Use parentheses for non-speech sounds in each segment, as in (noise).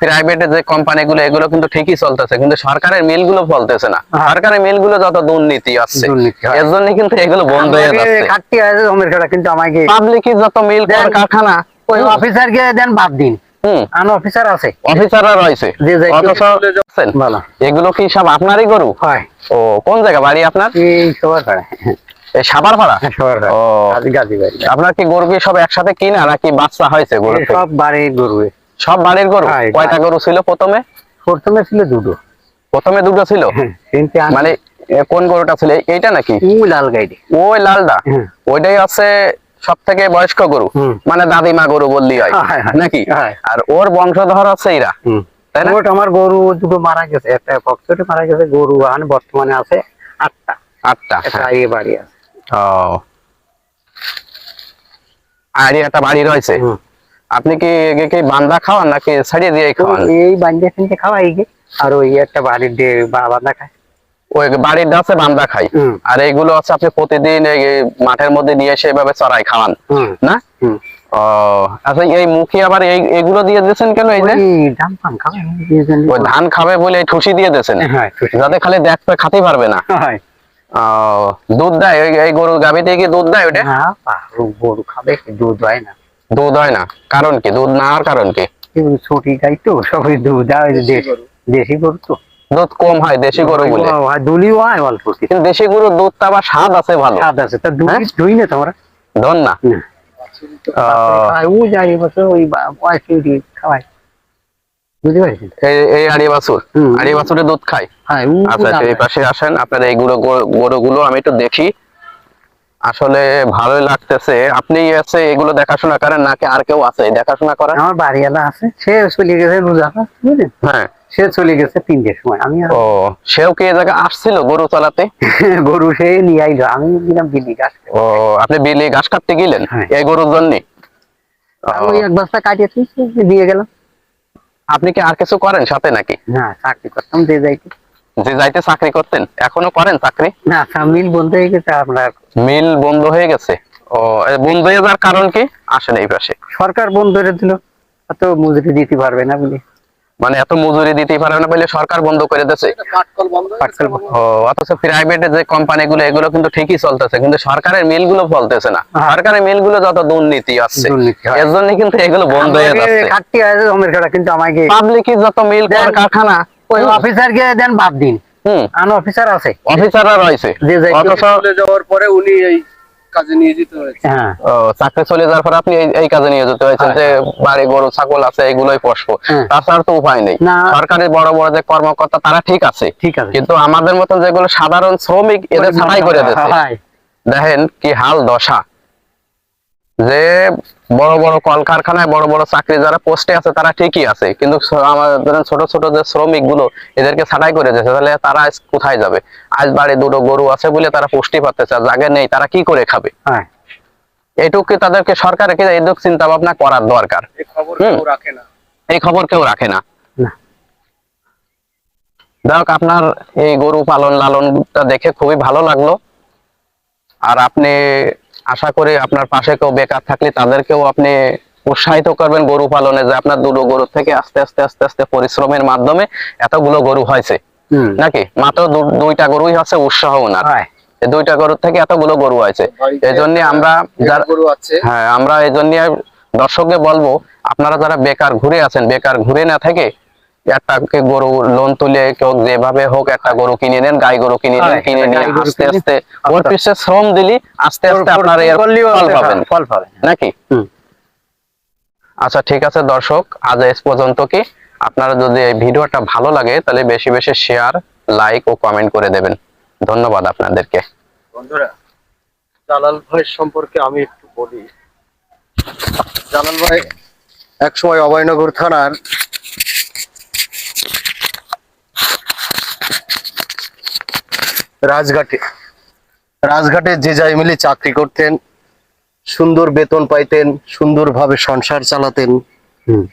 প্রাইভেটের যে কোম্পানিগুলো এগুলো কিন্তু ঠিকই চলতেছে কিন্তু সরকারের মিলগুলো চলতেছে না। হ্যাঁ। সরকারের মিলগুলো যত দুর্নীতি আছে এর জন্য কিন্তু এগুলো বন্ধ হয়ে যাচ্ছে। কিন্তু আমাকে পাবলিকই যত মিল কারখানা ওই দেন বাদ দিন। আন অফিসার আছে। অফিসাররা রয়েছে। অথচ এগুলো কি সব আপনারই গরু? হয়। ও কোন জায়গা বাড়ি আপনার? এই সবার সাবার ভাড়া ও। বাড়ি আপনার কি গরু সব একসাথে কিনা নাকি বাচ্চা হয়েছে গরু সব বাড়ির গরু। সব বাড়ির গরু? হ্যাঁ, কয়টা গরু ছিল প্রথমে? প্রথমে ছিল দুটো। প্রথমে দুটো ছিল? হ্যাঁ, মানে কোন গরুটা ছিল? এইটা নাকি? লাল গাইডে। ওই লালটা? হুম। ওইটাই আছে সব থেকে বয়স্ক গরু। মানে দাদিমা গরু বললি হয়। হ্যাঁ, হ্যাঁ। নাকি? হ্যাঁ। আর ওর বংশধর আছে এরা। তাই না? আমার গরু দুটো মারা গেছে। একটা পক্ষে মারা গেছে গরু আন বর্তমানে আছে আটটা। আটটা হ্যাঁ। বাড়ি আছে। ও। আর একটা বাড়ি রয়েছে। আপনি কি একে বান্দা খাওয়ান নাকি ছাড়িয়ে দিয়ে খাওয়ান? এই বাঞ্জে ফিনতে খাওয়াই আর ওই একটা বাড়ির দিয়ে বাবা খায়। ওই বাড়ির আছে বান্দা খাই আর এইগুলো আছে আপনি প্রতিদিন এই মাঠের মধ্যে নিয়ে এসে এভাবে চড়াই খাওয়ান। না? ও আচ্ছা এই মুখে আবার এই এগুলো দিয়ে দিয়েছেন কেন এই যে? ওই ধান খাবে বলে এই ঠুসি দিয়ে দিয়েছেন। হ্যাঁ। যাতে খালি দেখতে খাতেই পারবে না। দুধ দেয়? ওই- এই গরু গাভী দিয়ে কি দুধ দেয় ওটা গরু খাবে দুধ হয় না। দুধ হয় না। কারণ কি? দুধ না হওয়ার কারণ কি? ছোটি গাই তো সবাই দুধ হয় দেশি গরু। তো। দুধ কম হয় দেশি গরু বলে। দুলিও হয় অল্প কিন্তু দেশি গরুর দুধটা আবার স্বাদ আছে ভালো। স্বাদ আছে। তা দুই হ্যাঁ? দুই না তোমরা? ধন না। ও, বছর ওই বুঝতে এই- আড়ি বাছুর। আড়ি বাছুরের দুধ খায়? হ্যাঁ আচ্ছা এই পাশে আসেন। আপনার এই গুলো গরুগুলো আমি একটু দেখি। আসলে ভালোই লাগতেছে। আপনি আছে এগুলো দেখাশোনা করেন নাকি আর কেউ আছে? দেখাশোনা করেন? আমার বাড়িওয়ালা আছে। সে চলে গেছে রোজা বুঝলেন? হ্যাঁ। সে চলে গেছে তিনটের সময়। আমি ও সেও কি এই জায়গায় আসছিল গরু চালাতে? (laughs) গরু সে নিয়ে আইলো। আমি দিলাম বিলি গাছ ও আপনি বিলি ঘাস কাটতে গেলেন? হ্যাঁ। এই গরুর জন্য? ওই এক বস্তা কাটিয়েছি দিয়ে গেলাম। আপনি কি আর কিছু করেন সাথে নাকি? না চাকরি করতাম দিয়ে যাইতে। যে যাইতে চাকরি করতেন এখনও করেন চাকরি? না মিল বন্ধ হয়ে গেছে আপনার। মিল বন্ধ হয়ে গেছে? ও বন্ধ হয়ে যাওয়ার কারণ কি? আসেন এই পাশে। সরকার বন্ধ করে দিল। এত মজুরি দিতে পারবে না বলে। মানে এত মজুরি দিতে পারবে না বলে সরকার বন্ধ করে দিয়েছে? পাটকল বন্ধ। ও অথচ প্রাইভেটের যে কোম্পানিগুলো এগুলো কিন্তু ঠিকই চলতেছে কিন্তু সরকারের মিলগুলো চলতেছে না। হ্যাঁ। সরকারের মিলগুলো যত দুর্নীতি আছে এর জন্য কিন্তু এগুলো বন্ধ হয়ে আমাকে যাচ্ছে। কিন্তু আমাকে পাবলিকই যত মিল কারখানা ওই অফিসার কে দেন বাদ দিন। আন অফিসার আছে। অফিসাররা রয়েছে। চলে যাওয়ার পরে উনি এই কাজে নিয়ে যেতে হয়েছে। হ্যাঁ। চাকরি চলে যাওয়ার পর আপনি এই- এই কাজে নিয়ে যেতে হয়েছে যে বাড়ি গরু ছাগল আছে এগুলোই পোষবো। হ্যাঁ। তাছাড়া তো উপায় নেই। না। সরকারি বড় বড় যে কর্মকর্তা তারা ঠিক আছে। ঠিক আছে। কিন্তু আমাদের মতন যেগুলো সাধারণ শ্রমিক এদের ছাড়াই করে দিচ্ছে। দেখেন কি হাল দশা। যে বড় বড় কলকারখানায় বড় বড় চাকরি যারা পোস্টে আছে তারা ঠিকই আছে। কিন্তু আমাদের ছোট ছোট যে শ্রমিকগুলো এদেরকে ছাড়াই করে দিয়েছে তাহলে তারা আজ কোথায় যাবে? আজ বাড়ি দুটো গরু আছে বলে তারা পুষ্টি পাচ্ছে আর জায়গা নেই তারা কি করে খাবে? হয়। এইটুকু কি তাদেরকে সরকারকে এইটুকু চিন্তা ভাবনা করার দরকার। এই খবর কেউ রাখে না। এই খবর কেউ রাখে না। না। যাক আপনার এই গরু পালন লালনটা দেখে খুবই ভালো লাগল। আর আপনি আশা করি আপনার পাশে কেউ বেকার থাকলে তাদেরকেও আপনি উৎসাহিত করবেন গরু পালনে যে আপনার দুটো গরু থেকে আস্তে আস্তে আস্তে আস্তে পরিশ্রমের মাধ্যমে এতগুলো গরু হয়েছে। হুম। নাকি? মাত্র দু- দুইটা গরুই আছে উৎসাহ ওনার। হয়। দুইটা গরুর থেকে এতগুলো গরু হয়েছে। এই জন্য আমরা যারা গরু আছে। হ্যাঁ আমরা এই জন্য দর্শককে বলব আপনারা যারা বেকার ঘুরে আছেন বেকার ঘুরে না থেকে একটা গরু লোন তুলে কেউ যেভাবে হোক একটা গরু কিনে নেন গাই গরু কিনে নেন হ্যাঁ, কিনে নিয়ে আস্তে আস্তে ওর পিছনে শ্রম দিলি আস্তে আস্তে আপনার এর ফল পাবেন। ফল পাবেন। নাকি? আচ্ছা ঠিক আছে দর্শক আজ এস পর্যন্ত কি? আপনারা যদি এই ভিডিওটা ভালো লাগে তাহলে বেশি বেশি শেয়ার লাইক ও কমেন্ট করে দেবেন। ধন্যবাদ আপনাদেরকে। বন্ধুরা জালাল ভাই সম্পর্কে আমি একটু বলি। জালাল ভাই এক সময় অভয়নগর থানার রাজঘাটে। রাজঘাটে যে যাই মিলে চাকরি করতেন সুন্দর বেতন পাইতেন সুন্দরভাবে সংসার চালাতেন। হুম।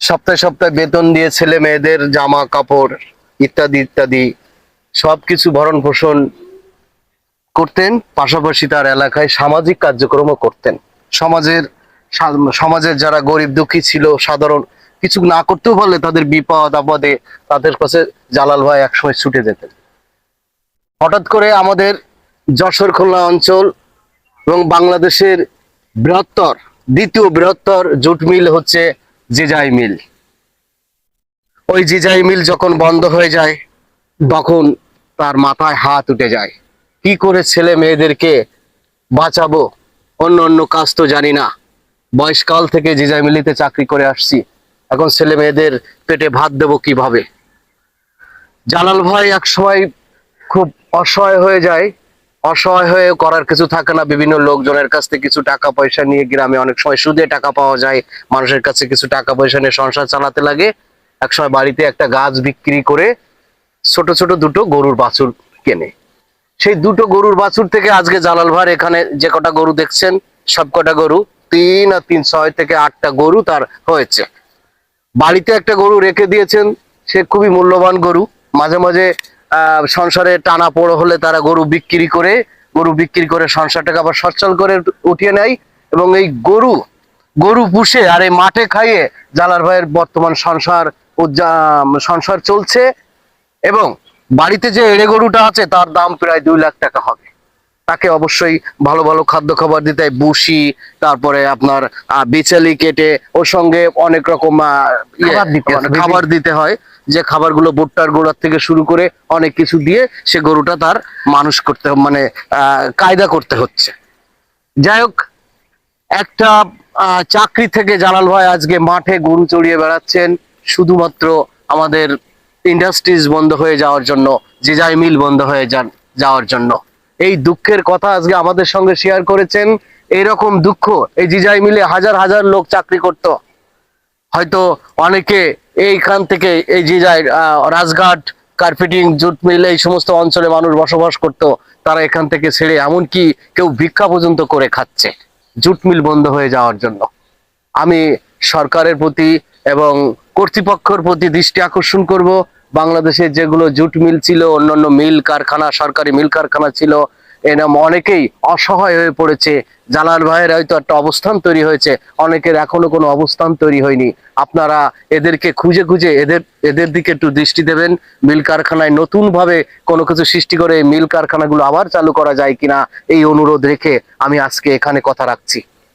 সপ্তাহে সপ্তাহে বেতন দিয়ে ছেলে মেয়েদের জামা কাপড় ইত্যাদি ইত্যাদি সবকিছু ভরণ পোষণ করতেন পাশাপাশি তার এলাকায় সামাজিক কার্যক্রমও করতেন। সমাজের সমাজের যারা গরিব দুঃখী ছিল সাধারণ কিছু না করতেও পারলে তাদের বিপদ আপদে তাদের কাছে জালাল ভাই একসময় ছুটে যেতেন। হঠাৎ করে আমাদের যশোর খুলনা অঞ্চল এবং বাংলাদেশের বৃহত্তর, দ্বিতীয় বৃহত্তর জুট মিল হচ্ছে জিজাই মিল। ওই জিজাই মিল যখন বন্ধ হয়ে যায়, তখন তার মাথায় হাত উঠে যায়। কি করে ছেলে মেয়েদেরকে বাঁচাবো? অন্য অন্য কাজ তো জানি না। বয়সকাল থেকে জিজাই মিলিতে চাকরি করে আসছি। এখন ছেলে মেয়েদের পেটে ভাত দেবো কীভাবে? জালাল ভাই এক সময় খুব অসহায় হয়ে যায়। অসহায় হয়ে করার কিছু থাকে না। বিভিন্ন লোকজনের কাছ থেকে কিছু টাকা পয়সা নিয়ে গ্রামে অনেক সময় সুদে টাকা পাওয়া যায়। মানুষের কাছে কিছু টাকা পয়সা নিয়ে সংসার চালাতে লাগে। এক সময় বাড়িতে একটা গাছ বিক্রি করে ছোট ছোট দুটো গরুর বাছুর কেনে। সেই দুটো গরুর বাছুর থেকে আজকে জালাল ভাই এখানে যে কটা গরু দেখছেন, সব কটা গরু তিন আর তিন, ছয় থেকে আটটা গরু তার হয়েছে। বাড়িতে একটা গরু রেখে দিয়েছেন। সে খুবই মূল্যবান গরু। মাঝে মাঝে সংসারে টানা পোড়ো হলে তারা গরু বিক্রি করে, গরু বিক্রি করে সংসারটাকে আবার সচ্ছল করে উঠিয়ে নেয় এবং এই গরু গরু পুষে আর এই মাঠে খাইয়ে জালার ভাইয়ের বর্তমান সংসার সংসার চলছে এবং বাড়িতে যে এড়ে গরুটা আছে তার দাম প্রায় দুই লাখ টাকা হবে। তাকে অবশ্যই ভালো ভালো খাদ্য খাবার দিতে হয় বুসি তারপরে আপনার বিচালি কেটে ওর সঙ্গে অনেক রকম ইয়ে, খাবার দিতে হয়, মানে খাবার দিতে হয় যে খাবারগুলো ভুট্টার গোড়ার থেকে শুরু করে অনেক কিছু দিয়ে সে গরুটা তার মানুষ করতে মানে কায়দা করতে হচ্ছে। যাই হোক একটা আহ, চাকরি থেকে জালাল ভাই আজকে মাঠে গরু চড়িয়ে বেড়াচ্ছেন শুধুমাত্র আমাদের ইন্ডাস্ট্রিজ বন্ধ হয়ে যাওয়ার জন্য জিজাই মিল বন্ধ হয়ে যান যাওয়ার জন্য। এই দুঃখের কথা আজকে আমাদের সঙ্গে শেয়ার করেছেন। এইরকম দুঃখ, এই জিজাই মিলে হাজার হাজার লোক চাকরি করত। হয়তো অনেকে এইখান থেকে এই জিজাই রাজঘাট কার্পেটিং জুট মিল এই সমস্ত অঞ্চলে মানুষ বসবাস করত, তারা এখান থেকে ছেড়ে, এমনকি কেউ ভিক্ষা পর্যন্ত করে খাচ্ছে, জুট মিল বন্ধ হয়ে যাওয়ার জন্য। আমি সরকারের প্রতি এবং কর্তৃপক্ষের প্রতি দৃষ্টি আকর্ষণ করব। বাংলাদেশে যেগুলো জুট মিল ছিল, অন্যান্য মিল কারখানা, সরকারি মিল কারখানা ছিল, এরম অনেকেই অসহায় হয়ে পড়েছে। জালাল ভাইয়ের হয়তো একটা অবস্থান তৈরি হয়েছে, অনেকের এখনও কোনো অবস্থান তৈরি হয়নি। আপনারা এদেরকে খুঁজে খুঁজে এদের এদের দিকে একটু দৃষ্টি দেবেন, মিল কারখানায় নতুন ভাবে কোনো কিছু সৃষ্টি করে মিল কারখানাগুলো আবার চালু করা যায় কিনা, এই অনুরোধ রেখে আমি আজকে এখানে কথা রাখছি।